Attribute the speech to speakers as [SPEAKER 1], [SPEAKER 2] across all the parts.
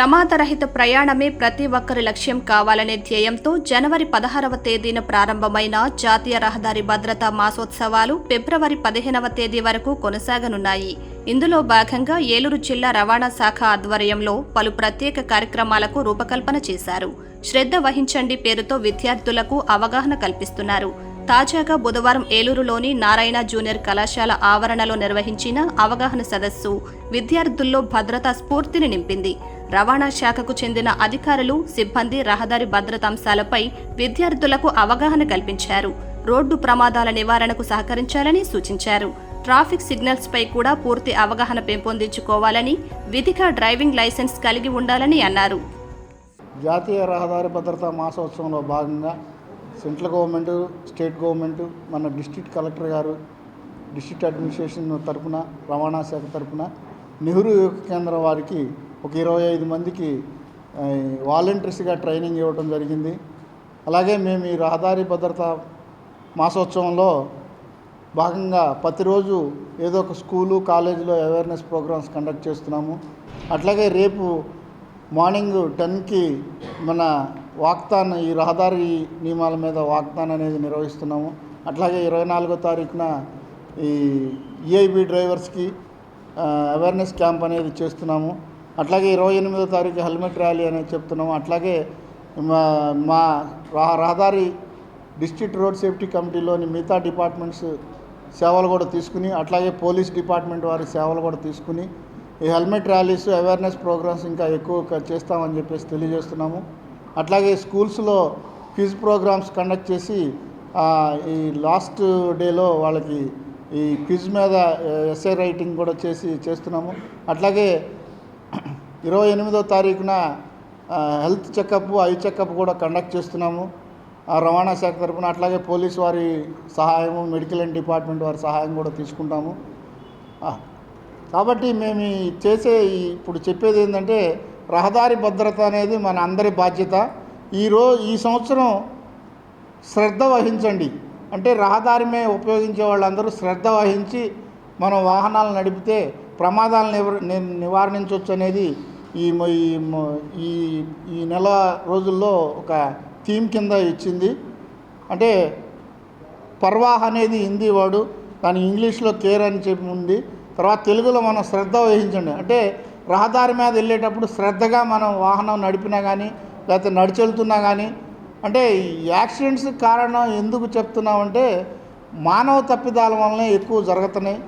[SPEAKER 1] ప్రమాదరహిత ప్రయాణమే ప్రతి ఒక్కరి లక్ష్యం కావాలనే ధ్యేయంతో జనవరి పదహారవ తేదీన ప్రారంభమైన జాతీయ రహదారి భద్రతా మాసోత్సవాలు ఫిబ్రవరి పదిహేనవ తేదీ వరకు కొనసాగనున్నాయి. ఇందులో భాగంగా ఏలూరు జిల్లా రవాణా శాఖ ఆధ్వర్యంలో పలు ప్రత్యేక కార్యక్రమాలకు రూపకల్పన చేశారు. శ్రద్ధ వహించండి పేరుతో విద్యార్థులకు అవగాహన కల్పిస్తున్నారు. తాజాగా బుధవారం ఏలూరులోని నారాయణ జూనియర్ కళాశాల ఆవరణలో నిర్వహించిన అవగాహన సదస్సు విద్యార్థుల్లో భద్రతా స్ఫూర్తిని నింపింది. రవాణా శాఖకు చెందిన అధికారులు సిబ్బంది రహదారి భద్రతాంశాలపై విద్యార్థులకు అవగాహన కల్పించారు. రోడ్డు ప్రమాదాల నివారణకు సహకరించాలని సూచించారు. ట్రాఫిక్ సిగ్నల్స్ పై కూడా పూర్తి అవగాహన పెంపొందించుకోవాలని విధిగా డ్రైవింగ్ లైసెన్స్ కలిగి ఉండాలని అన్నారు.
[SPEAKER 2] జాతీయ రహదారి భద్రతా మాసోత్సవంలో భాగంగా సెంట్రల్ గవర్నమెంట్ స్టేట్ గవర్నమెంట్ మన డిస్ట్రిక్ట్ కలెక్టర్ గారు డిస్ట్రిక్ట్ అడ్మినిస్ట్రేషన్ తరపున రవాణా శాఖ తరపున నెహ్రూ యువ కేంద్రం వారికి ఒక ఇరవై ఐదు మందికి వాలంటీర్స్గా ట్రైనింగ్ ఇవ్వడం జరిగింది. అలాగే మేము ఈ రహదారి భద్రతా మాసోత్సవంలో భాగంగా ప్రతిరోజు ఏదో ఒక స్కూలు కాలేజీలో అవేర్నెస్ ప్రోగ్రామ్స్ కండక్ట్ చేస్తున్నాము. అట్లాగే రేపు మార్నింగ్ టెన్కి మన వాగ్దానం ఈ రహదారి నియమాల మీద వాగ్దానం అనేది నిర్వహిస్తున్నాము. అట్లాగే ఇరవై నాలుగో తారీఖున ఈ ఈఐబి డ్రైవర్స్కి అవేర్నెస్ క్యాంప్ అనేది చేస్తున్నాము. అట్లాగే ఇరవై ఎనిమిదో తారీఖు హెల్మెట్ ర్యాలీ అనేది చెప్తున్నాము. అట్లాగే మా మా రహదారి డిస్ట్రిక్ట్ రోడ్ సేఫ్టీ కమిటీలోని మిగతా డిపార్ట్మెంట్స్ సేవలు కూడా తీసుకుని అట్లాగే పోలీస్ డిపార్ట్మెంట్ వారి సేవలు కూడా తీసుకుని ఈ హెల్మెట్ ర్యాలీస్ అవేర్నెస్ ప్రోగ్రామ్స్ ఇంకా ఎక్కువ చేస్తామని చెప్పేసి తెలియజేస్తున్నాము. అట్లాగే స్కూల్స్లో క్విజ్ ప్రోగ్రామ్స్ కండక్ట్ చేసి ఈ లాస్ట్ డేలో వాళ్ళకి ఈ క్విజ్ మీద ఎస్ఏ రైటింగ్ కూడా చేసి చేస్తున్నాము. అట్లాగే ఇరవై ఎనిమిదో తారీఖున హెల్త్ చెకప్ ఐ చెకప్ కూడా కండక్ట్ చేస్తున్నాము. ఆ రవాణా శాఖ తరఫున అట్లాగే పోలీస్ వారి సహాయము మెడికల్ అండ్ డిపార్ట్మెంట్ వారి సహాయం కూడా తీసుకుంటాము. కాబట్టి మేము చేసే ఇప్పుడు చెప్పేది ఏంటంటే రహదారి భద్రత అనేది మన అందరి బాధ్యత. ఈరో ఈ సంవత్సరం శ్రద్ధ వహించండి. అంటే రహదారి మే ఉపయోగించే వాళ్ళందరూ శ్రద్ధ వహించి మనం వాహనాలు నడిపితే ప్రమాదాలను నివ- నివారించవచ్చు అనేది ఈ మ- ఈ ఈ ఈ నెల రోజుల్లో ఒక థీమ్ కింద ఇచ్చింది. అంటే పర్వాహ్ అనేది హిందీ వర్డు. దాని ఇంగ్లీష్లో కేర్ అని చెప్పి ఉంది. తర్వాత తెలుగులో మనం శ్రద్ధ వహించండి. అంటే రహదారి మీద వెళ్ళేటప్పుడు శ్రద్ధగా మనం వాహనం నడిపినా కానీ లేకపోతే నడిచెళ్తున్నా కానీ అంటే యాక్సిడెంట్స్ కారణం ఎందుకు చెప్తున్నామంటే మానవ తప్పిదాల వల్లనే ఎక్కువ జరుగుతున్నాయి.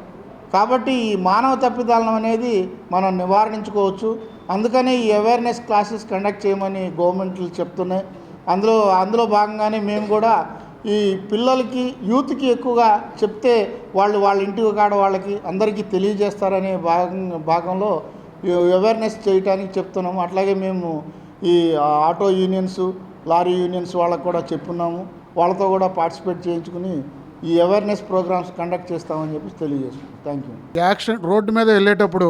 [SPEAKER 2] కాబట్టి ఈ మానవ తప్పిదాలను అనేది మనం నివారించుకోవచ్చు. అందుకనే ఈ అవేర్నెస్ క్లాసెస్ కండక్ట్ చేయమని గవర్నమెంట్లు చెప్తున్నాయి. అందులో అందులో భాగంగానే మేము కూడా ఈ పిల్లలకి యూత్కి ఎక్కువగా చెప్తే వాళ్ళు వాళ్ళ ఇంటి కాడ వాళ్ళకి అందరికీ తెలియజేస్తారనే భాగం భాగంలో అవేర్నెస్ చేయటానికి చెప్తున్నాము. అట్లాగే మేము ఈ ఆటో యూనియన్స్ లారీ యూనియన్స్ వాళ్ళకు కూడా చెప్పున్నాము. వాళ్ళతో కూడా పార్టిసిపేట్ చేయించుకుని ఈ అవేర్నెస్ ప్రోగ్రామ్స్ కండక్ట్ చేస్తామని చెప్పి తెలియజేస్తున్నాం. థ్యాంక్ యూ
[SPEAKER 3] యాక్సిడెంట్ రోడ్డు మీద వెళ్ళేటప్పుడు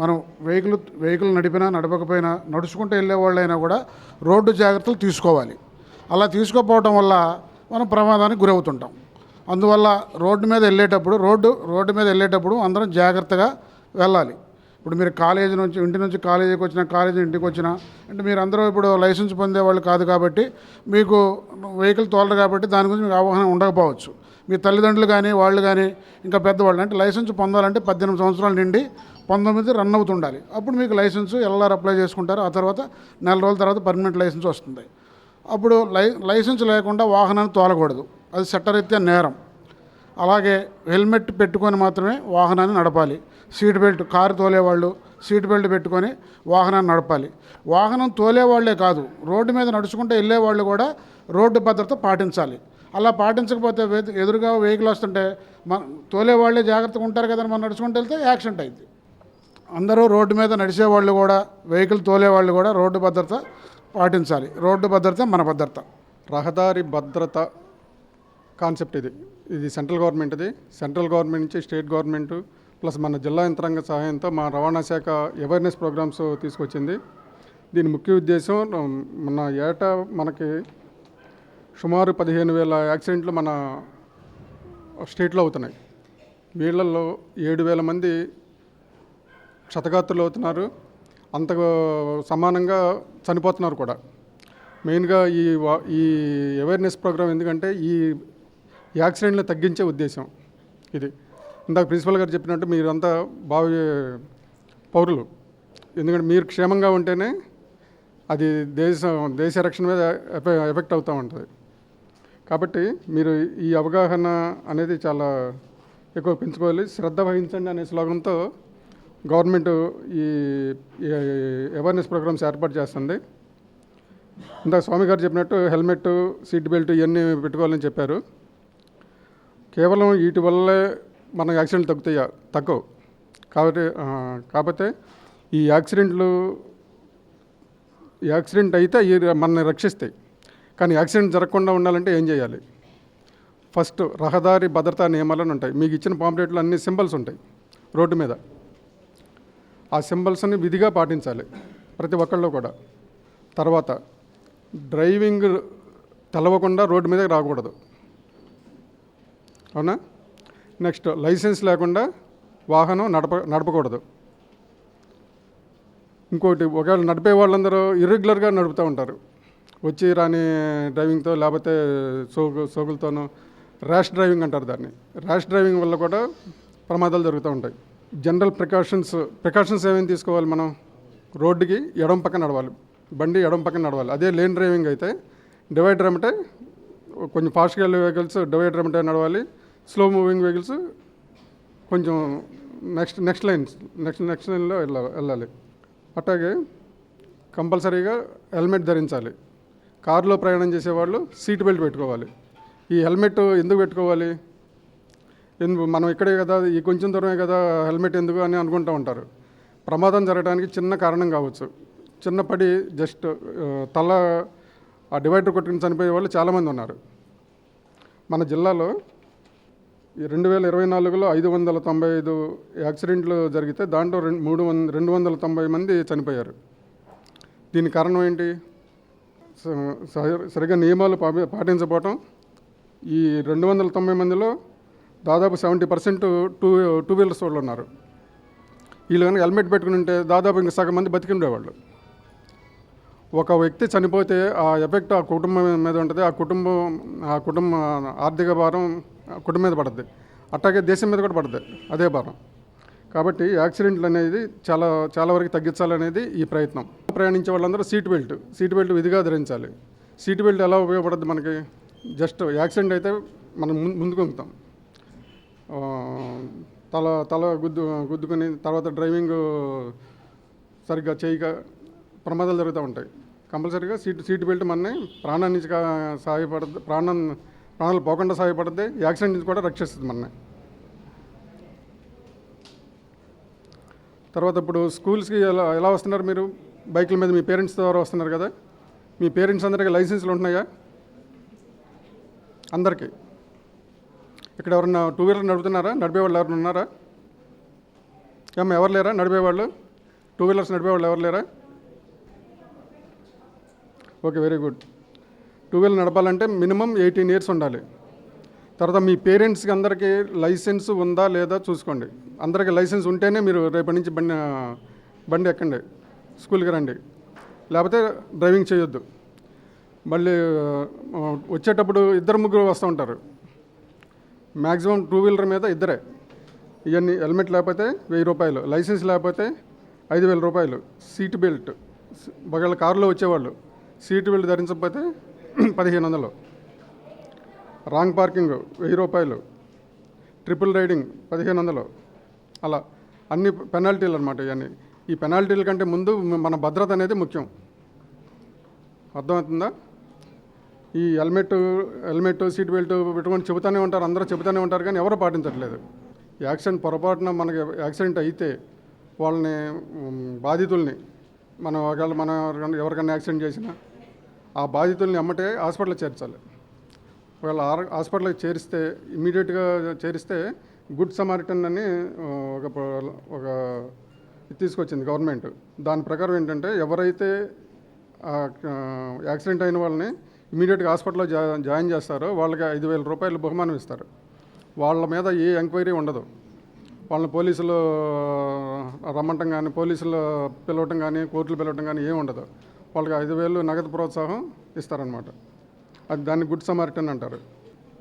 [SPEAKER 3] మనం వెహికల్ వెహికల్ నడిపినా నడపకపోయినా నడుచుకుంటూ వెళ్ళే వాళ్ళైనా కూడా రోడ్డు జాగ్రత్తలు తీసుకోవాలి. అలా తీసుకోకపోవడం వల్ల మనం ప్రమాదానికి గురవుతుంటాం. అందువల్ల రోడ్డు మీద వెళ్ళేటప్పుడు రోడ్డు రోడ్డు మీద వెళ్ళేటప్పుడు అందరం జాగ్రత్తగా వెళ్ళాలి. ఇప్పుడు మీరు కాలేజీ నుంచి ఇంటి నుంచి కాలేజీకి వచ్చినా కాలేజీ ఇంటికి వచ్చినా అంటే మీరు అందరూ ఇప్పుడు లైసెన్స్ పొందే వాళ్ళు కాదు కాబట్టి మీకు వెహికల్ తోలరు కాబట్టి దాని గురించి మీకు అవగాహన ఉండకపోవచ్చు. మీ తల్లిదండ్రులు కానీ వాళ్ళు కానీ ఇంకా పెద్దవాళ్ళు అంటే లైసెన్స్ పొందాలంటే పద్దెనిమిది సంవత్సరాలు నిండి పంతొమ్మిది రన్ అవుతుండాలి. అప్పుడు మీకు లైసెన్స్ ఎల్ఆర్ అప్లై చేసుకుంటారు. ఆ తర్వాత నెల రోజుల తర్వాత పర్మనెంట్ లైసెన్స్ వస్తుంది. అప్పుడు లై లైసెన్స్ లేకుండా వాహనాన్ని తోలకూడదు. అది చట్టరీత్యా నేరం. అలాగే హెల్మెట్ పెట్టుకొని మాత్రమే వాహనాన్ని నడపాలి. సీట్ బెల్ట్ కారు తోలేవాళ్ళు సీట్ బెల్ట్ పెట్టుకొని వాహనాన్ని నడపాలి. వాహనం తోలేవాళ్ళే కాదు రోడ్డు మీద నడుచుకుంటూ వెళ్ళేవాళ్ళు కూడా రోడ్డు భద్రత పాటించాలి. అలా పాటించకపోతే ఎదురుగా వెహికల్ వస్తుంటే మన తోలే వాళ్ళే జాగ్రత్తగా ఉంటారు కదా మనం నడుచుకుంటూ వెళ్తే యాక్సిడెంట్ అయింది. అందరూ రోడ్డు మీద నడిచేవాళ్ళు కూడా వెహికల్ తోలేవాళ్ళు కూడా రోడ్డు భద్రత పాటించాలి. రోడ్డు భద్రత మన భద్రత.
[SPEAKER 4] రహదారి భద్రత కాన్సెప్ట్ ఇది. ఇది సెంట్రల్ గవర్నమెంట్ది సెంట్రల్ గవర్నమెంట్ నుంచి స్టేట్ గవర్నమెంట్ ప్లస్ మన జిల్లా యంత్రాంగ సహాయంతో మా రవాణా శాఖ అవేర్నెస్ ప్రోగ్రామ్స్ తీసుకొచ్చింది. దీని ముఖ్య ఉద్దేశం మన ఏటా మనకి సుమారు పదిహేను వేల యాక్సిడెంట్లు మన స్టేట్లో అవుతున్నాయి. వీళ్ళల్లో ఏడు వేల మంది క్షతగాత్రులు అవుతున్నారు. అంత సమానంగా చనిపోతున్నారు కూడా. మెయిన్గా ఈ ఈ అవేర్నెస్ ప్రోగ్రామ్ ఎందుకంటే ఈ యాక్సిడెంట్లు తగ్గించే ఉద్దేశం ఇది. ఇందాక ప్రిన్సిపల్ గారు చెప్పినట్టు మీరంతా భావి పౌరులు. ఎందుకంటే మీరు క్షేమంగా ఉంటేనే అది దేశ దేశ రక్షణ మీద ఎఫెక్ట్ అవుతూ ఉంటుంది. కాబట్టి మీరు ఈ అవగాహన అనేది చాలా ఎక్కువ పెంచుకోవాలి. శ్రద్ధ వహించండి అనే స్లోగన్తో గవర్నమెంట్ ఈ అవేర్నెస్ ప్రోగ్రామ్స్ ఏర్పాటు చేస్తుంది. ఇందాక స్వామి గారు చెప్పినట్టు హెల్మెట్ సీట్ బెల్ట్ ఇవన్నీ పెట్టుకోవాలని చెప్పారు. కేవలం వీటి వల్లే మన యాక్సిడెంట్ తగ్గుతాయా? తక్కువ కాబట్టి కాకపోతే ఈ యాక్సిడెంట్లు యాక్సిడెంట్ అయితే ఈ మనల్ని రక్షిస్తాయి. కానీ యాక్సిడెంట్ జరగకుండా ఉండాలంటే ఏం చేయాలి? ఫస్ట్ రహదారి భద్రతా నియమాలను ఉంటాయి. మీకు ఇచ్చిన పాంప్లెట్లు అన్ని సింబల్స్ ఉంటాయి రోడ్డు మీద. ఆ సింబల్స్ని విధిగా పాటించాలి ప్రతి ఒక్కళ్ళు కూడా. తర్వాత డ్రైవింగ్ తెలవకుండా రోడ్డు మీదకి రాకూడదు. అవునా? నెక్స్ట్ లైసెన్స్ లేకుండా వాహనం నడప నడపకూడదు. ఇంకోటి ఒకవేళ నడిపే వాళ్ళందరూ ఇర్రెగ్యులర్గా నడుపుతూ ఉంటారు. వచ్చి రాని డ్రైవింగ్తో లేకపోతే సోగు సోగులతోనూ ర్యాష్ డ్రైవింగ్ అంటారు దాన్ని. ర్యాష్ డ్రైవింగ్ వల్ల కూడా ప్రమాదాలు జరుగుతూ ఉంటాయి. జనరల్ ప్రికాషన్స్ ప్రికాషన్స్ ఏమేమి తీసుకోవాలి మనం? రోడ్డుకి ఎడం పక్కన నడవాలి. బండి ఎడం పక్కన నడవాలి. అదే లేన్ డ్రైవింగ్ అయితే డివైడర్ అంటే కొంచెం ఫాస్ట్గా వెళ్ళే వెహికల్స్ డివైడర్ అంటే నడవాలి. స్లో మూవింగ్ వెహికల్స్ కొంచెం next next lines next next లైన్లో వెళ్ళాలి. వెళ్ళాలి. అట్లాగే కంపల్సరీగా హెల్మెట్ ధరించాలి. కారులో ప్రయాణం చేసేవాళ్ళు సీట్ బెల్ట్ పెట్టుకోవాలి. ఈ హెల్మెట్ ఎందుకు పెట్టుకోవాలి? మనం ఇక్కడే కదా ఈ కొంచెం దూరమే కదా హెల్మెట్ ఎందుకు అని అనుకుంటూ ఉంటారు. ప్రమాదం జరగడానికి చిన్న కారణం కావచ్చు. చిన్న పడి జస్ట్ తల ఆ డివైడర్ కొట్టుకుని చనిపోయే వాళ్ళు చాలామంది ఉన్నారు. మన జిల్లాలో ఈ రెండు వేల ఇరవై నాలుగులో ఐదు వందల తొంభై ఐదు యాక్సిడెంట్లు జరిగితే దాంట్లో రెండు మూడు వంద రెండు వందల తొంభై మంది చనిపోయారు. దీని కారణం ఏంటి? స- స- సరిగ్గా నియమాలు పాటి- పాటించకపోవటం ఈ రెండు వందల తొంభై మందిలో దాదాపు seventy percent two two wheelers వాళ్ళు ఉన్నారు వీళ్ళు కనుక హెల్మెట్ పెట్టుకుని ఉంటే దాదాపు ఇంక సగం మంది బతికి ఉండేవాళ్ళు ఒక వ్యక్తి చనిపోతే ఆ ఎఫెక్ట్ ఆ కుటుంబం మీద ఉంటుంది ఆ కుటుంబం ఆ కుటుంబ ఆర్థిక భారం ఆ కుటుంబం మీద పడుతుంది అట్లాగే దేశం మీద కూడా పడుతుంది అదే భారం. కాబట్టి యాక్సిడెంట్లు అనేది చాలా చాలా వరకు తగ్గించాలనేది ఈ ప్రయత్నం. ప్రయాణించే వాళ్ళందరూ సీట్ బెల్ట్ సీట్ బెల్ట్ విధిగా ధరించాలి. సీట్ బెల్ట్ ఎలా ఉపయోగపడుతుంది మనకి? జస్ట్ యాక్సిడెంట్ అయితే మనం ముందు ముందుకు ఉంటాం తల తల గుద్దు గుద్దుకొని తర్వాత డ్రైవింగ్ సరిగ్గా చేయక ప్రమాదాలు జరుగుతూ ఉంటాయి. కంపల్సరీగా సీట్ సీట్ బెల్ట్ మనని ప్రాణాన్ని నుంచి సహాయపడుతుంది ప్రాణం ప్రాణాలు పోకుండా సహాయపడుతుంది యాక్సిడెంట్ నుంచి కూడా రక్షిస్తుంది మనని. తర్వాత ఇప్పుడు స్కూల్స్కి ఎలా ఎలా వస్తున్నారు మీరు? బైకుల మీద మీ పేరెంట్స్ ద్వారా వస్తున్నారు కదా? మీ పేరెంట్స్ అందరికీ లైసెన్స్లు ఉంటున్నాయా? అందరికీ. ఇక్కడ ఎవరన్నా టూ వీలర్ నడుపుతున్నారా? నడిపేవాళ్ళు ఎవరైనా ఉన్నారా? ఏమ్మా ఎవరు లేరా నడిపేవాళ్ళు టూ వీలర్స్ నడిపేవాళ్ళు ఎవరు లేరా? Okay very good. Two wheeler నడపాలంటే మినిమం ఎయిటీన్ ఇయర్స్ ఉండాలి. తర్వాత మీ పేరెంట్స్కి అందరికీ లైసెన్స్ ఉందా లేదా చూసుకోండి. అందరికీ లైసెన్స్ ఉంటేనే మీరు రేపటి నుంచి బండి బండి ఎక్కండి. స్కూల్కి రండి. లేకపోతే డ్రైవింగ్ చేయొద్దు. మళ్ళీ వచ్చేటప్పుడు ఇద్దరు ముగ్గురు వస్తూ ఉంటారు. మ్యాక్సిమం టూ వీలర్ మీద ఇద్దరే. ఇవన్నీ హెల్మెట్ లేకపోతే వెయ్యి రూపాయలు లైసెన్స్ లేకపోతే ఐదు వేల రూపాయలు సీట్ బెల్ట్. ఒకవేళ కారులో వచ్చేవాళ్ళు సీట్ బెల్ట్ ధరించకపోతే పదిహేను వందలు. రాంగ్ పార్కింగ్ వెయ్యి రూపాయలు ట్రిపుల్ రైడింగ్ పదిహేను వందలు అలా అన్ని పెనాల్టీలు అనమాట ఇవన్నీ. ఈ పెనాల్టీల కంటే ముందు మన భద్రత అనేది ముఖ్యం. అర్థమవుతుందా? ఈ హెల్మెట్ హెల్మెట్ సీట్ బెల్ట్ పెట్టుకొని చెబుతూనే ఉంటారు అందరూ చెబుతూనే ఉంటారు కానీ ఎవరు పాటించట్లేదు. యాక్సిడెంట్ పొరపాటున మనకి యాక్సిడెంట్ అయితే వాళ్ళని బాధితుల్ని మనం ఒకవేళ మన ఎవరికైనా ఎవరికన్నా యాక్సిడెంట్ చేసినా ఆ బాధితుల్ని అమ్మటే హాస్పిటల్లో చేర్చాలి. ఒకవేళ ఆర్- హాస్పిటల్కి చేరిస్తే ఇమీడియట్గా చేరిస్తే గుడ్ సమారిటన్ అని ఒక ఒక తీసుకొచ్చింది గవర్నమెంట్. దాని ప్రకారం ఏంటంటే ఎవరైతే యాక్సిడెంట్ అయిన వాళ్ళని ఇమీడియట్గా హాస్పిటల్లో జా జాయిన్ చేస్తారో వాళ్ళకి ఐదు వేల రూపాయలు బహుమానం ఇస్తారు. వాళ్ళ మీద ఏ ఎంక్వైరీ ఉండదు. వాళ్ళని పోలీసులు రమ్మంటం కానీ పోలీసులు పిలవటం కానీ కోర్టులు పిలవటం కానీ ఏమి ఉండదు. వాళ్ళకి ఐదు వేలు నగదు ప్రోత్సాహం ఇస్తారనమాట అది దాన్ని గుడ్ సమారిటన్ అంటారు.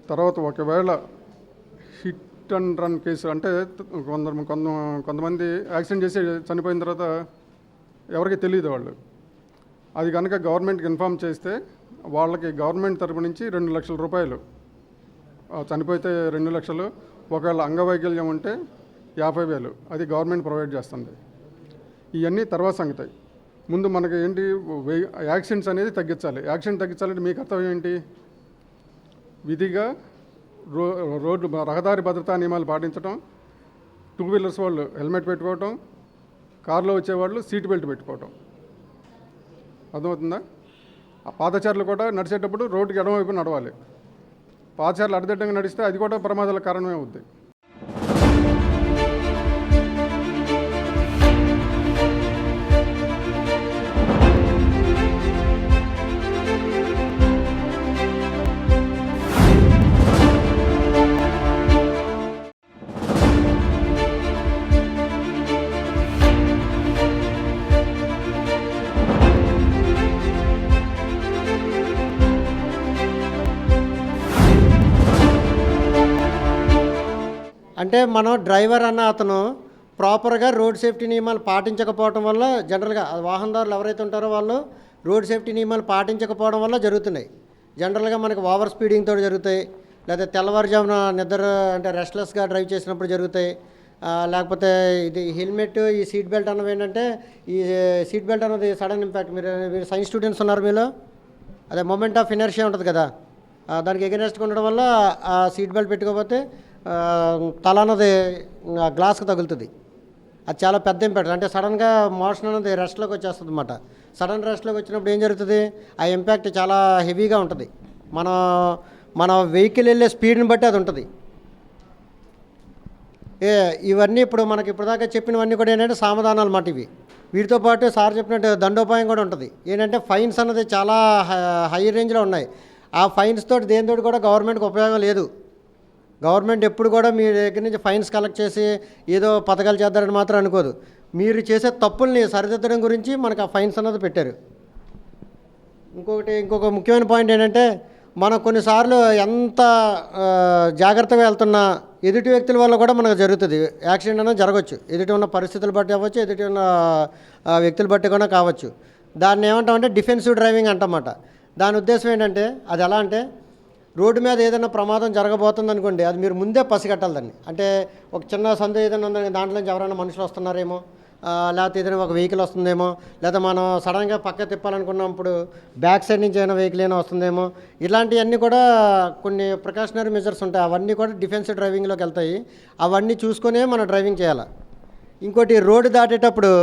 [SPEAKER 4] తర్వాత ఒకవేళ హిట్ అండ్ రన్ కేసు అంటే కొందరు కొంత కొంతమంది యాక్సిడెంట్ చేసి చనిపోయిన తర్వాత ఎవరికి తెలియదు వాళ్ళు. అది కనుక గవర్నమెంట్కి ఇన్ఫామ్ చేస్తే వాళ్ళకి గవర్నమెంట్ తరపు నుంచి రెండు లక్షల రూపాయలు. చనిపోతే రెండు లక్షలు ఒకవేళ అంగవైకల్యం ఉంటే యాభై వేలు అది గవర్నమెంట్ ప్రొవైడ్ చేస్తుంది. ఇవన్నీ తర్వాత సంగతి ముందు మనకి ఏంటి యాక్సిడెంట్స్ అనేది తగ్గించాలి. యాక్సిడెంట్ తగ్గించాలంటే మీ కర్తవ్యం ఏంటి? విధిగా రో రోడ్డు రహదారి భద్రతా నియమాలు పాటించడం టూ వీలర్స్ వాళ్ళు హెల్మెట్ పెట్టుకోవటం కారులో వచ్చేవాళ్ళు సీట్ బెల్ట్ పెట్టుకోవటం. అర్థమవుతుందా? ఆ పాదచారులు కూడా నడిచేటప్పుడు రోడ్డుకి ఎడమవైపు నడవాలి. పాదచారులు అడ్డదిడ్డంగా నడిస్తే అది కూడా ప్రమాదాల కారణమే అవుద్ది.
[SPEAKER 5] అంటే మనం డ్రైవర్ అన్న అతను ప్రాపర్గా రోడ్ సేఫ్టీ నియమాలు పాటించకపోవడం వల్ల జనరల్గా వాహనదారులు ఎవరైతే ఉంటారో వాళ్ళు రోడ్ సేఫ్టీ నియమాలు పాటించకపోవడం వల్ల జరుగుతున్నాయి. జనరల్గా మనకి ఓవర్ స్పీడింగ్తో జరుగుతాయి. లేదా తెల్లవారుజామున నిద్ర అంటే రెస్ట్లెస్గా డ్రైవ్ చేసినప్పుడు జరుగుతాయి. లేకపోతే ఇది హెల్మెట్ ఈ సీట్ బెల్ట్ అన్నవి ఏంటంటే ఈ సీట్ బెల్ట్ అన్నది సడన్ ఇంపాక్ట్. మీరు మీరు సైన్స్ స్టూడెంట్స్ ఉన్నారు మీలో? అదే మొమెంట్ ఆఫ్ ఇనర్షియా ఉంటుంది కదా? దానికి ఎగనెస్ట్గా ఉండడం వల్ల ఆ సీట్ బెల్ట్ పెట్టుకోకపోతే తల అన్నది గ్లాస్కి తగులుతుంది. అది చాలా పెద్ద ఇంపాక్ట్ అంటే సడన్గా మోషన్ అనేది రెస్ట్లోకి వచ్చేస్తుంది అనమాట సడన్ రెస్ట్లోకి వచ్చినప్పుడు ఏం జరుగుతుంది? ఆ ఇంపాక్ట్ చాలా హెవీగా ఉంటుంది. మన మన వెహికల్ వెళ్ళే స్పీడ్ని బట్టి అది ఉంటుంది. ఏ ఇవన్నీ ఇప్పుడు మనకి ఇప్పటిదాకా చెప్పినవన్నీ కూడా ఏంటంటే సామధానాలు అన్నమాట ఇవి. వీటితో పాటు సార్ చెప్పినట్టు దండోపాయం కూడా ఉంటుంది. ఏంటంటే ఫైన్స్ అన్నది చాలా హై రేంజ్లో ఉన్నాయి. ఆ ఫైన్స్ తోటి దేనితోటి కూడా గవర్నమెంట్కి ఉపయోగం లేదు. గవర్నమెంట్ ఎప్పుడు కూడా మీ దగ్గర నుంచి ఫైన్స్ కలెక్ట్ చేసి ఏదో పథకాలు చేద్దారని మాత్రం అనుకోదు. మీరు చేసే తప్పుల్ని సరిదిద్దడం గురించి మనకు ఆ ఫైన్స్ అన్నది పెట్టారు. ఇంకొకటి ఇంకొక ముఖ్యమైన పాయింట్ ఏంటంటే మనం కొన్నిసార్లు ఎంత జాగ్రత్తగా వెళ్తున్నా ఎదుటి వ్యక్తుల వల్ల కూడా మనకు జరుగుతుంది. యాక్సిడెంట్ అనేది జరగవచ్చు ఎదుటి ఉన్న పరిస్థితులు బట్టి అవ్వచ్చు ఎదుటి ఉన్న వ్యక్తులు బట్టి కూడా కావచ్చు. దాన్ని ఏమంటామంటే డిఫెన్సివ్ డ్రైవింగ్ అంటమాట. దాని ఉద్దేశం ఏంటంటే అది ఎలా అంటే రోడ్డు మీద ఏదైనా ప్రమాదం జరగబోతుంది అనుకోండి అది మీరు ముందే పసిగట్టాలి దాన్ని. అంటే ఒక చిన్న సందు ఏదైనా ఉందని దాంట్లోంచి ఎవరైనా మనుషులు వస్తున్నారేమో లేకపోతే ఏదైనా ఒక వెహికల్ వస్తుందేమో లేదా మనం సడన్గా పక్క తిప్పాలనుకున్నప్పుడు బ్యాక్ సైడ్ నుంచి ఏమైనా వెహికల్ అయినా వస్తుందేమో ఇలాంటివన్నీ కూడా కొన్ని ప్రికాషనరీ మెజర్స్ ఉంటాయి. అవన్నీ కూడా డిఫెన్సివ్ డ్రైవింగ్లోకి వెళ్తాయి. అవన్నీ చూసుకునే మనం డ్రైవింగ్ చేయాలి. ఇంకోటి రోడ్డు దాటేటప్పుడు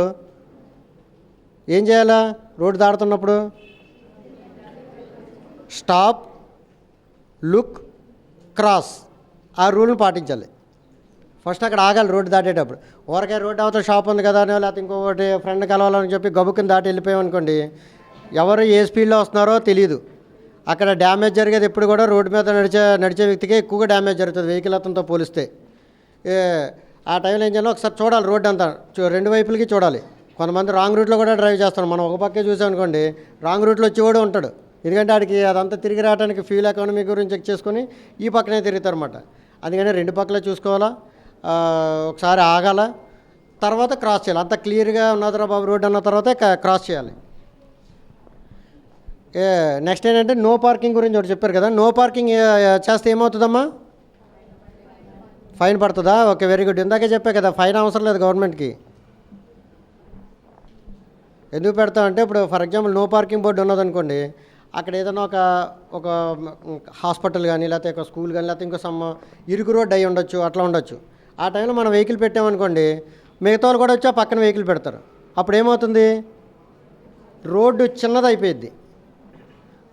[SPEAKER 5] ఏం చేయాలా? రోడ్డు దాటుతున్నప్పుడు స్టాప్ లుక్ క్రాస్ ఆ రూల్ని పాటించాలి. ఫస్ట్ అక్కడ ఆగాలి రోడ్డు దాటేటప్పుడు. ఊరకే రోడ్డు అవతల షాప్ ఉంది కదా అని లేకపోతే ఇంకొకటి ఫ్రెండ్ కలవాలని చెప్పి గబుక్కుని దాటి వెళ్ళిపోయామనుకోండి ఎవరు ఏ స్పీడ్లో వస్తున్నారో తెలియదు అక్కడ డ్యామేజ్ జరిగేది ఎప్పుడు కూడా రోడ్డు మీద నడిచే నడిచే వ్యక్తికే ఎక్కువగా డ్యామేజ్ జరుగుతుంది వెహికల్ అతనితో పోలిస్తే. ఏ, ఆ టైంలో ఏం చేయాలో? ఒకసారి చూడాలి రోడ్డు అంతా. చూ- రెండు వైపులకి చూడాలి. కొంతమంది రాంగ్ రూట్లో కూడా డ్రైవ్ చేస్తాను మనం ఒక పక్కే చూసామనుకోండి రాంగ్ రూట్లో వచ్చి కూడా ఉంటాడు. ఎందుకంటే ఆడికి అదంతా తిరిగి రావడానికి ఫ్యూల్ ఎకానమీ గురించి చెక్ చేసుకొని ఈ పక్కనే తిరుగుతారన్నమాట. అందుకని రెండు పక్కలే చూసుకోవాలా ఒకసారి ఆగాల తర్వాత క్రాస్ చేయాలి. అంత క్లియర్గా ఉన్నదిరా బాబు రోడ్ అన్న తర్వాత క్రాస్ చేయాలి. ఏ నెక్స్ట్ ఏంటంటే నో పార్కింగ్ గురించి ఒకటి చెప్పారు కదా నో పార్కింగ్ చేస్తే ఏమవుతుందమ్మా? ఫైన్ పడుతుందా? ఓకే వెరీ గుడ్ ఇందాకే చెప్పా కదా ఫైన్ అవసరం లేదు గవర్నమెంట్కి. ఎందుకు పెడతామంటే ఇప్పుడు for example no parking board ఉన్నదనుకోండి అక్కడ ఏదైనా ఒక ఒక హాస్పిటల్ కానీ లేకపోతే ఒక స్కూల్ కానీ లేకపోతే ఇంకో సమ్ ఇరుకు రోడ్ అయి ఉండొచ్చు అట్లా ఉండొచ్చు. ఆ టైంలో మనం వెహికల్ పెట్టామనుకోండి మిగతా వాళ్ళు కూడా వచ్చి ఆ పక్కన వెహికల్ పెడతారు. అప్పుడు ఏమవుతుంది? రోడ్డు చిన్నది అయిపోయింది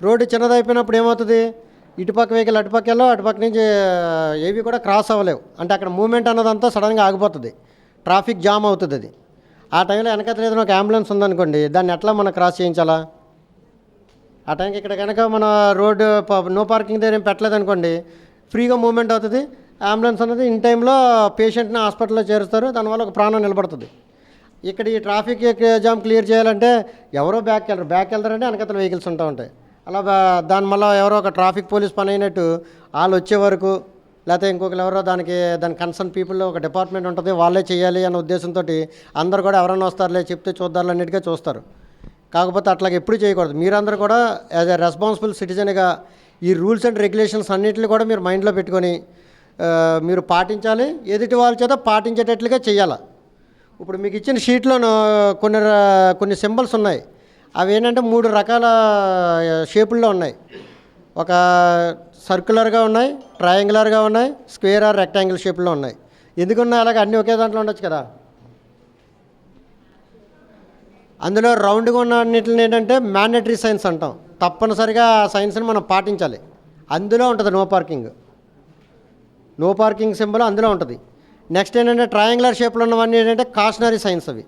[SPEAKER 5] రోడ్డు చిన్నది అయిపోయినప్పుడు ఏమవుతుంది ఇటుపక్క వెహికల్ అటుపక్క వెళ్ళవు అటుపక్క నుంచి ఏవి కూడా క్రాస్ అవ్వలేవు. అంటే అక్కడ మూమెంట్ అన్నదంతా సడన్గా ఆగిపోతుంది. ట్రాఫిక్ జామ్ అవుతుంది అది. ఆ టైంలో వెనకతల ఏదైనా ఒక అంబులెన్స్ ఉందనుకోండి దాన్ని ఎట్లా మనం క్రాస్ చేయించాలా? ఆ టైంకి ఇక్కడ కనుక మన రోడ్డు ప- నో పార్కింగ్ దగ్గర ఏం పెట్టలేదు అనుకోండి ఫ్రీగా మూవ్మెంట్ అవుతుంది. అంబులెన్స్ అనేది ఇన్ టైంలో పేషెంట్ని హాస్పిటల్లో చేరుస్తారు. దానివల్ల ఒక ప్రాణం నిలబడుతుంది. ఇక్కడ ఈ ట్రాఫిక్ జామ్ క్లియర్ చేయాలంటే ఎవరో బ్యాక్ వెళ్ళరు బ్యాక్ వెళ్తారంటే వెనకతల వెహికల్స్ ఉంటా ఉంటాయి. అలా దాని వల్ల ఎవరో ఒక ట్రాఫిక్ పోలీస్ పని అయినట్టు వాళ్ళు వచ్చే వరకు లేకపోతే ఇంకొకరు ఎవరో దానికి దాని కన్సర్న్ పీపుల్ ఒక డిపార్ట్మెంట్ ఉంటుంది. వాళ్ళే చేయాలి అన్న ఉద్దేశంతో అందరు కూడా ఎవరైనా వస్తారులే చెప్తే చూద్దారు అన్నిటిగా చూస్తారు. కాకపోతే అట్లాగ ఎప్పుడు చేయకూడదు. మీరందరూ కూడా యాజ్ ఎ రెస్పాన్సిబుల్ సిటిజన్గా ఈ రూల్స్ అండ్ రెగ్యులేషన్స్ అన్నింటిని కూడా మీరు మైండ్లో పెట్టుకొని మీరు పాటించాలి. ఎదుటి వాళ్ళ చేత పాటించేటట్లుగా చేయాలి ఇప్పుడు మీకు ఇచ్చిన షీట్లోనూ కొన్ని కొన్ని సింబల్స్ ఉన్నాయి. అవి ఏంటంటే మూడు రకాల షేపుల్లో ఉన్నాయి. ఒక సర్క్యులర్గా ఉన్నాయి ట్రయాంగులర్గా ఉన్నాయి స్క్వేర్ ఆర్ రెక్టాంగిల్ షేప్లో ఉన్నాయి. ఎందుకున్నా అలాగే అన్నీ ఒకే దాంట్లో ఉండొచ్చు కదా? అందులో రౌండ్గా ఉన్న అన్నింటిని ఏంటంటే మ్యాండటరీ సైన్స్ అంటాం. తప్పనిసరిగా ఆ సైన్స్ని మనం పాటించాలి. అందులో ఉంటుంది no parking no parking symbol అందులో ఉంటుంది. నెక్స్ట్ ఏంటంటే ట్రయాంగులర్ షేప్లో ఉన్నవన్నీ ఏంటంటే కాషనరీ సైన్స్ అవి.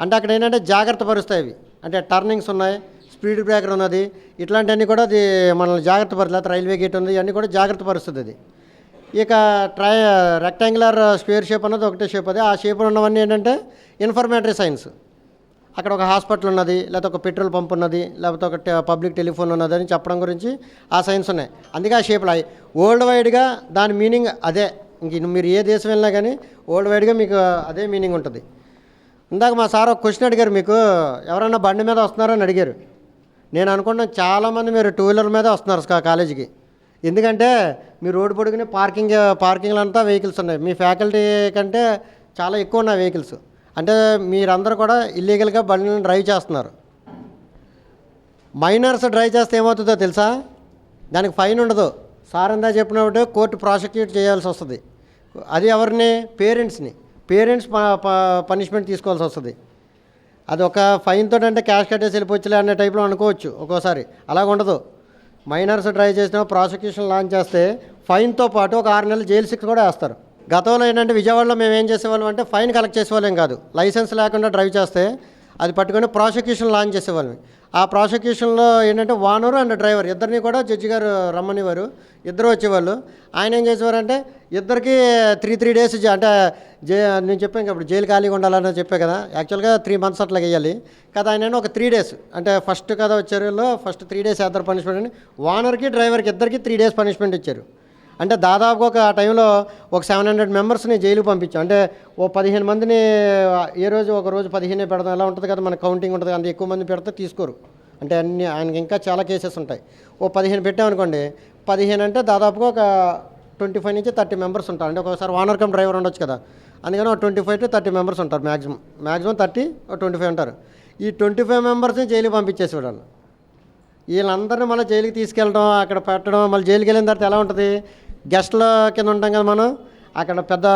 [SPEAKER 5] అంటే అక్కడ ఏంటంటే జాగ్రత్త పరుస్తాయి అవి. అంటే టర్నింగ్స్ ఉన్నాయి స్పీడ్ బ్రేకర్ ఉన్నది ఇట్లాంటివన్నీ కూడా అది మనల్ని జాగ్రత్త పరుస్తుంది రైల్వే గేట్ ఉంది ఇవన్నీ కూడా జాగ్రత్త పరుస్తుంది అది. ఇక ట్రై రెక్టాంగులర్ స్క్వేర్ షేప్ అన్నది ఒకటే షేప్ అది. ఆ షేప్లో ఉన్నవన్నీ ఏంటంటే ఇన్ఫర్మేటరీ సైన్స్ అక్కడ ఒక హాస్పిటల్ ఉన్నది లేకపోతే ఒక పెట్రోల్ పంప్ ఉన్నది లేకపోతే ఒక టె- పబ్లిక్ టెలిఫోన్ ఉన్నది అని చెప్పడం గురించి ఆ సైన్స్ ఉన్నాయి. అందుకే ఆ షేప్లో అయి వరల్డ్ వైడ్గా దాని మీనింగ్ అదే. ఇంక మీరు ఏ దేశం వెళ్ళినా కానీ వరల్డ్ వైడ్గా మీకు అదే మీనింగ్ ఉంటుంది. ఇందాక మా సార్ ఒక క్వశ్చన్ అడిగారు మీకు ఎవరైనా బండి మీద వస్తున్నారని అడిగారు. నేను అనుకుంటున్నాను చాలామంది మీరు టూ వీలర్ మీద వస్తున్నారు కాలేజీకి. ఎందుకంటే మీ రోడ్డు పొడుగునే పార్కింగ్ పార్కింగ్లు అంతా వెహికల్స్ ఉన్నాయి. మీ ఫ్యాకల్టీ కంటే చాలా ఎక్కువ ఉన్నాయి వెహికల్స్. అంటే మీరందరూ కూడా ఇల్లీగల్గా బండ్లను డ్రైవ్ చేస్తున్నారు. మైనర్స్ డ్రైవ్ చేస్తే ఏమవుతుందో తెలుసా? దానికి ఫైన్ ఉండదు. సార్ అందా చెప్పినప్పుడు కోర్టు ప్రాసిక్యూట్ చేయాల్సి వస్తుంది. అది ఎవరిని? పేరెంట్స్ని. పేరెంట్స్ పనిష్మెంట్ తీసుకోవాల్సి వస్తుంది. అది ఒక ఫైన్తో అంటే క్యాష్ కట్టేసి వెళ్ళిపోవచ్చులే అనే టైప్లో అనుకోవచ్చు ఒక్కోసారి. అలాగ ఉండదు. మైనర్స్ డ్రైవ్ చేసిన ప్రాసిక్యూషన్ లాంచ్ చేస్తే ఫైన్తో పాటు ఒక ఆరు నెలలు జైలు శిక్ష కూడా వేస్తారు. గతంలో ఏంటంటే విజయవాడలో మేము ఏం చేసేవాళ్ళం అంటే ఫైన్ కలెక్ట్ చేసేవాళ్ళం కాదు. లైసెన్స్ లేకుండా డ్రైవ్ చేస్తే అది పట్టుకొని ప్రాసిక్యూషన్ లాంచ్ చేసేవాళ్ళం. ఆ ప్రాసిక్యూషన్లో ఏంటంటే వానరు అండ్ డ్రైవర్ ఇద్దరిని కూడా జడ్జి గారు రమ్మనివారు ఇద్దరు వచ్చేవాళ్ళు. ఆయన ఏం చేసేవారంటే ఇద్దరికి త్రీ త్రీ డేస్ అంటే జే నేను చెప్పాను ఇప్పుడు జైలు ఖాళీగా ఉండాలని చెప్పే కదా. యాక్చువల్గా త్రీ మంత్స్ అట్లా వేయాలి కదా ఆయన ఒక త్రీ డేస్ అంటే ఫస్ట్ కదా వచ్చారు ఫస్ట్ త్రీ డేస్ ఇద్దరు పనిష్మెంట్ అని వానర్కి డ్రైవర్కి ఇద్దరికి త్రీ డేస్ పనిష్మెంట్ ఇచ్చారు. అంటే దాదాపుగా ఒక ఆ టైంలో ఒక సెవెన్ హండ్రెడ్ మెంబర్స్ని జైలుకి పంపించాం. అంటే ఓ పదిహేను మందిని ఏ రోజు ఒక రోజు పదిహేనే పెడదాం ఎలా ఉంటుంది కదా మన కౌంటింగ్ ఉంటుంది అంత ఎక్కువ మంది పెడితే తీసుకోరు. అంటే అన్ని ఆయనకి ఇంకా చాలా కేసెస్ ఉంటాయి. ఓ పదిహేను పెట్టామనుకోండి పదిహేను అంటే దాదాపుగా ఒక ట్వంటీ ఫైవ్ నుంచి థర్టీ మెంబర్స్ ఉంటారు. అంటే ఒకసారి వానర్ కమ్ డ్రైవర్ ఉండొచ్చు కదా. అందుకని ఒక twenty five to thirty members ఉంటారు maximum maximum thirty twenty five ఉంటారు. ఈ ట్వంటీ ఫైవ్ మెంబర్స్ని జైలుకి పంపించేసి వాళ్ళు వీళ్ళందరినీ మళ్ళీ జైలుకి తీసుకెళ్ళడం అక్కడ పెట్టడం మళ్ళీ జైలుకి వెళ్ళిన తర్వాత ఎలా ఉంటుంది? గెస్ట్ల కింద ఉంటాం కదా మనం అక్కడ పెద్ద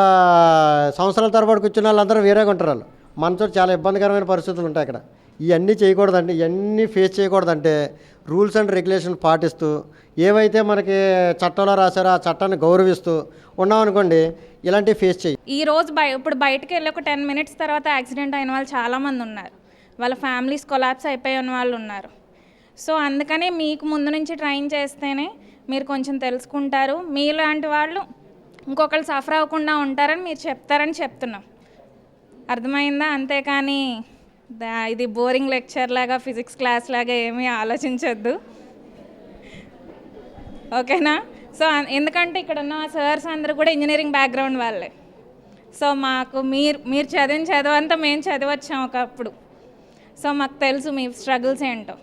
[SPEAKER 5] సంవత్సరాల తరబడి కూర్చున్న వాళ్ళందరూ వేరేగా ఉంటారు. వాళ్ళు మనతో చాలా ఇబ్బందికరమైన పరిస్థితులు ఉంటాయి అక్కడ. ఇవన్నీ చేయకూడదండి ఇవన్నీ ఫేస్ చేయకూడదంటే రూల్స్ అండ్ రెగ్యులేషన్ పాటిస్తూ ఏవైతే మనకి చట్టంలో రాశారో ఆ చట్టాన్ని గౌరవిస్తూ ఉన్నామనుకోండి ఇలాంటివి ఫేస్ చేయి.
[SPEAKER 6] ఈ రోజు బయ ఇప్పుడు బయటకు వెళ్ళి ఒక టెన్ మినిట్స్ తర్వాత యాక్సిడెంట్ అయిన వాళ్ళు చాలామంది ఉన్నారు. వాళ్ళ ఫ్యామిలీస్ కొలాప్స్ అయిపోయి ఉన్న వాళ్ళు ఉన్నారు. సో అందుకనే మీకు ముందు నుంచి ట్రైన్ చేస్తేనే మీరు కొంచెం తెలుసుకుంటారు. మీలాంటి వాళ్ళు ఇంకొకరు సఫర్ అవ్వకుండా ఉంటారని మీరు చెప్తారని చెప్తున్నాం. అర్థమైందా? అంతేకాని ఇది బోరింగ్ లెక్చర్ లాగా ఫిజిక్స్ క్లాస్ లాగా ఏమీ ఆలోచించొద్దు. ఓకేనా? సో ఎందుకంటే ఇక్కడ ఉన్న సార్స్ అందరూ కూడా ఇంజనీరింగ్ బ్యాక్గ్రౌండ్ వాళ్ళే. సో మాకు మీరు మీరు చదివిన చదవంతా మేము చదివచ్చాం ఒకప్పుడు. సో మాకు తెలుసు మీ స్ట్రగుల్స్ ఏంటో.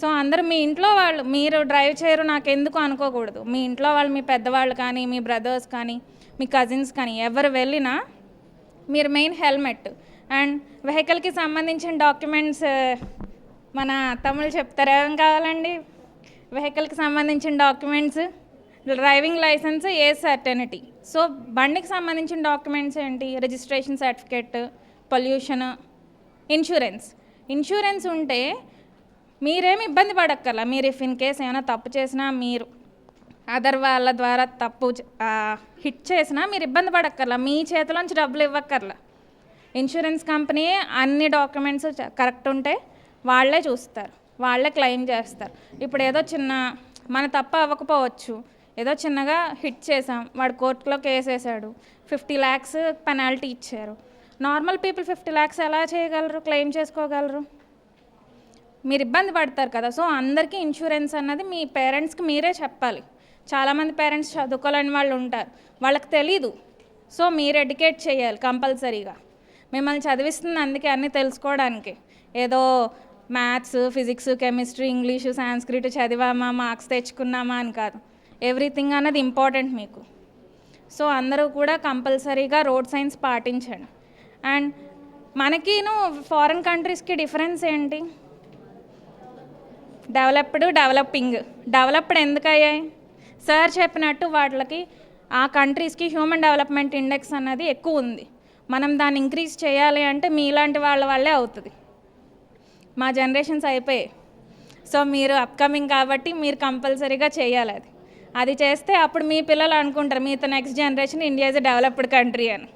[SPEAKER 6] సో అందరు మీ ఇంట్లో వాళ్ళు మీరు డ్రైవ్ చేయరు నాకు ఎందుకు అనుకోకూడదు. మీ ఇంట్లో వాళ్ళు మీ పెద్దవాళ్ళు కానీ మీ బ్రదర్స్ కానీ మీ కజిన్స్ కానీ ఎవరు వెళ్ళినా మీరు మెయిన్ హెల్మెట్ అండ్ వెహికల్కి సంబంధించిన డాక్యుమెంట్స్ మన తమ్ముళ్ళు చెప్తారు. ఏం కావాలండి? వెహికల్కి సంబంధించిన డాక్యుమెంట్స్ డ్రైవింగ్ లైసెన్స్ ఏ సర్టెనిటీ సో బండికి సంబంధించిన డాక్యుమెంట్స్ ఏంటి? Registration certificate pollution insurance insurance ఉంటే మీరేమి ఇబ్బంది పడక్కర్లా. మీరు ఇఫ్ ఇన్ కేస్ ఏమైనా తప్పు చేసినా మీరు అదర్ వాళ్ళ ద్వారా తప్పు హిట్ చేసినా మీరు ఇబ్బంది పడక్కర్లా. మీ చేతిలోంచి డబ్బులు ఇవ్వక్కర్లా. ఇన్సూరెన్స్ కంపెనీ అన్ని డాక్యుమెంట్స్ కరెక్ట్ ఉంటే వాళ్ళే చూస్తారు. వాళ్ళే క్లెయిమ్ చేస్తారు. ఇప్పుడు ఏదో చిన్న మన తప్ప అవ్వకపోవచ్చు. ఏదో చిన్నగా హిట్ చేసాం వాడు కోర్టులో కేసు వేసాడు ఫిఫ్టీ ల్యాక్స్ పెనాల్టీ ఇచ్చారు. నార్మల్ పీపుల్ ఫిఫ్టీ ల్యాక్స్ ఎలా చేయగలరు? క్లెయిమ్ చేసుకోగలరు? మీరు ఇబ్బంది పడతారు కదా. సో అందరికీ ఇన్సూరెన్స్ అన్నది మీ పేరెంట్స్కి మీరే చెప్పాలి. చాలామంది పేరెంట్స్ చదువుకోలేని వాళ్ళు ఉంటారు. వాళ్ళకి తెలీదు. సో మీరు ఎడ్యుకేట్ చేయాలి కంపల్సరీగా. మిమ్మల్ని చదివిస్తుంది అందుకే అన్నీ తెలుసుకోవడానికి. ఏదో maths physics chemistry English Sanskrit చదివామా marks తెచ్చుకున్నామా అని కాదు. ఎవ్రీథింగ్ అన్నది ఇంపార్టెంట్ మీకు. సో అందరూ కూడా కంపల్సరీగా రోడ్ సైన్స్ పాటించండి. అండ్ మనకిను ఫారిన్ కంట్రీస్కి డిఫరెన్స్ ఏంటి? Developed developing. డెవలప్డ్ ఎందుకు అయ్యాయి సార్ చెప్పినట్టు వాటికి ఆ కంట్రీస్కి హ్యూమన్ డెవలప్మెంట్ ఇండెక్స్ అన్నది ఎక్కువ ఉంది. మనం దాన్ని ఇంక్రీజ్ చేయాలి అంటే మీలాంటి వాళ్ళ వల్లే అవుతుంది. మా జనరేషన్స్ అయిపోయాయి. సో మీరు అప్కమింగ్ కాబట్టి మీరు కంపల్సరీగా చేయాలి అది. అది చేస్తే అప్పుడు మీ పిల్లలు అనుకుంటారు మీతో next generation India is developed country అని.